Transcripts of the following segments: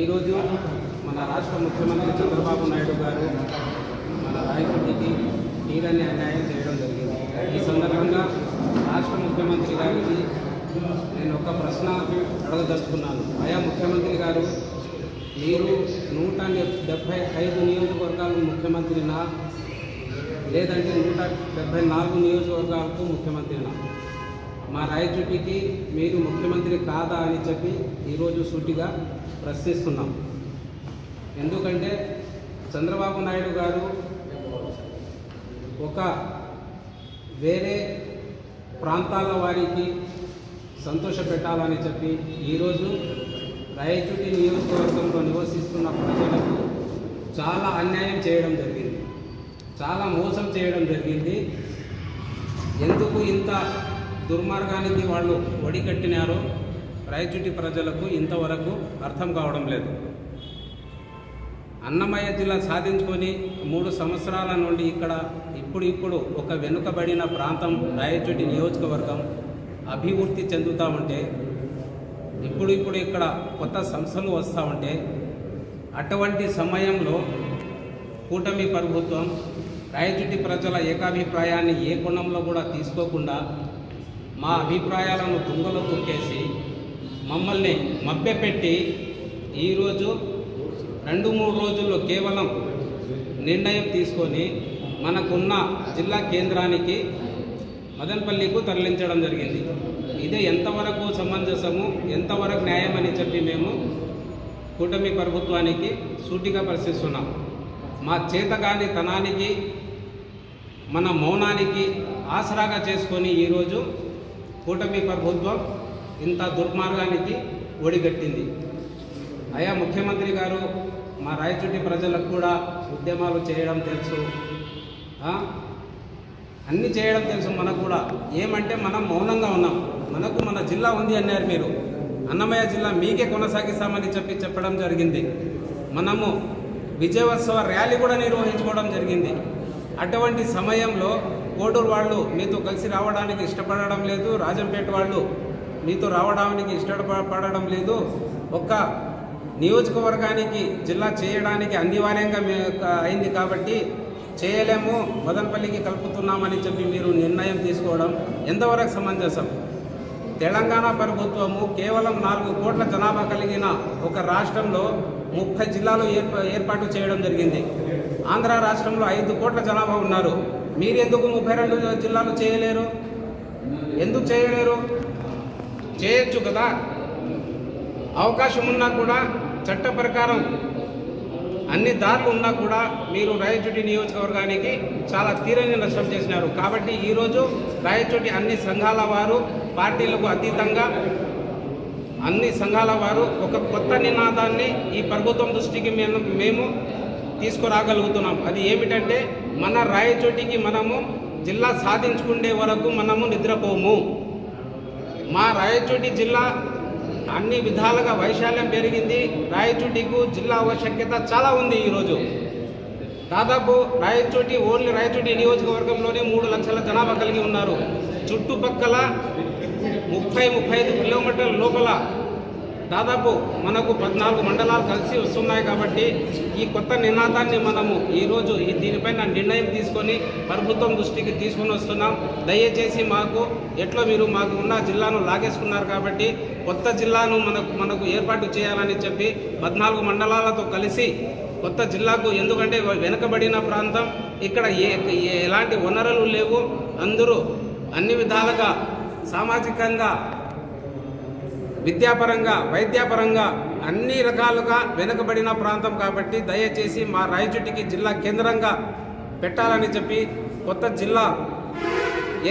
ఈరోజు మన రాష్ట్ర ముఖ్యమంత్రి చంద్రబాబు నాయుడు గారు మన రాయకుడికి తీరని అన్యాయం చేయడం జరిగింది. ఈ సందర్భంగా రాష్ట్ర ముఖ్యమంత్రి గారికి నేను ఒక ప్రశ్న అడగదలుచుకున్నాను. ఆయా ముఖ్యమంత్రి గారు మీరు నూట డెబ్భై ఐదు నియోజకవర్గాలకు ముఖ్యమంత్రినా? లేదంటే నూట డెబ్భై నాలుగు నియోజకవర్గాలకు ముఖ్యమంత్రినా? మా రాయచూటికి మీరు ముఖ్యమంత్రి కాదా అని చెప్పి ఈరోజు సూటిగా ప్రశ్నిస్తున్నాం. ఎందుకంటే చంద్రబాబు నాయుడు గారు ఒక వేరే ప్రాంతాల వారికి సంతోష పెట్టాలని చెప్పి ఈరోజు రాయచూటి నియోజకవర్గంలో నివసిస్తున్న ప్రజలకు చాలా అన్యాయం చేయడం జరిగింది. చాలా మోసం చేయడం జరిగింది. ఎందుకు ఇంత దుర్మార్గానికి వాళ్ళు ఒడికట్టినారో రాయచుటి ప్రజలకు ఇంతవరకు అర్థం కావడం లేదు. అన్నమయ్య జిల్లా సాధించుకొని మూడు సంవత్సరాల నుండి ఇక్కడ ఇప్పుడు ఇప్పుడు ఒక వెనుకబడిన ప్రాంతం రాయచూటి నియోజకవర్గం అభివృద్ధి చెందుతూ ఉంటే ఇప్పుడు ఇప్పుడు ఇక్కడ కొత్త సంస్థలు వస్తూ ఉంటే అటువంటి సమయంలో కూటమి ప్రభుత్వం రాయచుటి ప్రజల ఏకాభిప్రాయాన్ని ఏ కోణంలో కూడా తీసుకోకుండా మా అభిప్రాయాలను తుంగలో తొక్కేసి మమ్మల్ని మభ్యపెట్టి ఈరోజు రెండు మూడు రోజుల్లో కేవలం నిర్ణయం తీసుకొని మనకున్న జిల్లా కేంద్రానికి మదనపల్లికు తరలించడం జరిగింది. ఇదే ఎంతవరకు సమంజసము ఎంతవరకు న్యాయం అని చెప్పి మేము కూటమి ప్రభుత్వానికి సూటిగా పరిశీలిస్తున్నాం మా చేతగాని తనానికి మన మౌనానికి ఆసరాగా చేసుకొని ఈరోజు కూటమి ప్రభుత్వం ఇంత దుర్మార్గానికి ఒడిగట్టింది. అయా ముఖ్యమంత్రి గారు మా రాయచూటి ప్రజలకు కూడా ఉద్యమాలు చేయడం తెలుసు. అన్ని చేయడం తెలుసు మనకు కూడా. ఏమంటే మనం మౌనంగా ఉన్నాం. మనకు మన జిల్లా ఉంది అన్నారు మీరు. అన్నమయ్య జిల్లా మీకే కొనసాగిస్తామని చెప్పి చెప్పడం జరిగింది. మనము విజయోత్సవ ర్యాలీ కూడా నిర్వహించుకోవడం జరిగింది. అటువంటి సమయంలో కోటూరు వాళ్ళు మీతో కలిసి రావడానికి ఇష్టపడడం లేదు. రాజంపేట వాళ్ళు మీతో రావడానికి ఇష్టపడడం లేదు. ఒక్క నియోజకవర్గానికి జిల్లా చేయడానికి అనివార్యంగా అయింది కాబట్టి చేయలేము. మదనపల్లికి కలుపుతున్నామని చెప్పి మీరు నిర్ణయం తీసుకోవడం ఎంతవరకు సమంజసం? తెలంగాణ ప్రభుత్వము కేవలం నాలుగు కోట్ల జనాభా కలిగిన ఒక రాష్ట్రంలో ముప్పై జిల్లాలు ఏర్పాటు చేయడం జరిగింది. ఆంధ్ర రాష్ట్రంలో ఐదు కోట్ల జనాభా ఉన్నారు. మీరు ఎందుకు ముప్పై రెండు జిల్లాలు చేయలేరు? ఎందుకు చేయలేరు? చేయొచ్చు కదా. అవకాశం ఉన్నా కూడా చట్ట ప్రకారం అన్ని దారులు ఉన్నా కూడా మీరు రాయచోటి నియోజకవర్గానికి చాలా తీరని నష్టం చేసినారు. కాబట్టి ఈరోజు రాయచోటి అన్ని సంఘాల వారు పార్టీలకు అతీతంగా అన్ని సంఘాల వారు ఒక కొత్త నినాదాన్ని ఈ ప్రభుత్వం దృష్టికి మేము మేము తీసుకురాగలుగుతున్నాం. అది ఏమిటంటే మన రాయచోటికి మనము జిల్లా సాధించుకునే వరకు మనము నిద్రపోము. మా రాయచోటి జిల్లా అన్ని విధాలుగా వైశాల్యం పెరిగింది. రాయచోటికు జిల్లా ఆవశ్యకత చాలా ఉంది ఈరోజు. దాదాపు రాయచోటి ఓన్లీ రాయచోటి నియోజకవర్గంలోనే మూడు లక్షల జనాభా కలిగి ఉన్నారు. చుట్టుపక్కల ముప్పై ముప్పై ఐదు కిలోమీటర్ల లోపల దాదాపు మనకు పద్నాలుగు మండలాలు కలిసి వస్తున్నాయి కాబట్టి ఈ కొత్త నినాదాన్ని మనము ఈరోజు ఈ దీనిపైన నిర్ణయం తీసుకొని ప్రభుత్వం దృష్టికి తీసుకొని వస్తున్నాం. దయచేసి మాకు ఎట్లా మీరు మాకు ఉన్న జిల్లాను లాగేసుకున్నారు కాబట్టి కొత్త జిల్లాను మనకు మనకు ఏర్పాటు చేయాలని చెప్పి పద్నాలుగు మండలాలతో కలిసి కొత్త జిల్లాకు ఎందుకంటే వెనుకబడిన ప్రాంతం ఇక్కడ ఏ ఏ- ఎలాంటి వనరులు లేవు. అందరూ అన్ని విధాలుగా సామాజికంగా విద్యాపరంగా వైద్యపరంగా అన్ని రకాలుగా వెనుకబడిన ప్రాంతం కాబట్టి దయచేసి మా రాయచోటికి జిల్లా కేంద్రంగా పెట్టాలని చెప్పి కొత్త జిల్లా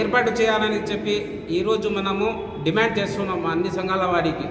ఏర్పాటు చేయాలని చెప్పి ఈరోజు మనము డిమాండ్ చేస్తున్నాం అన్ని సంఘాల వారికి.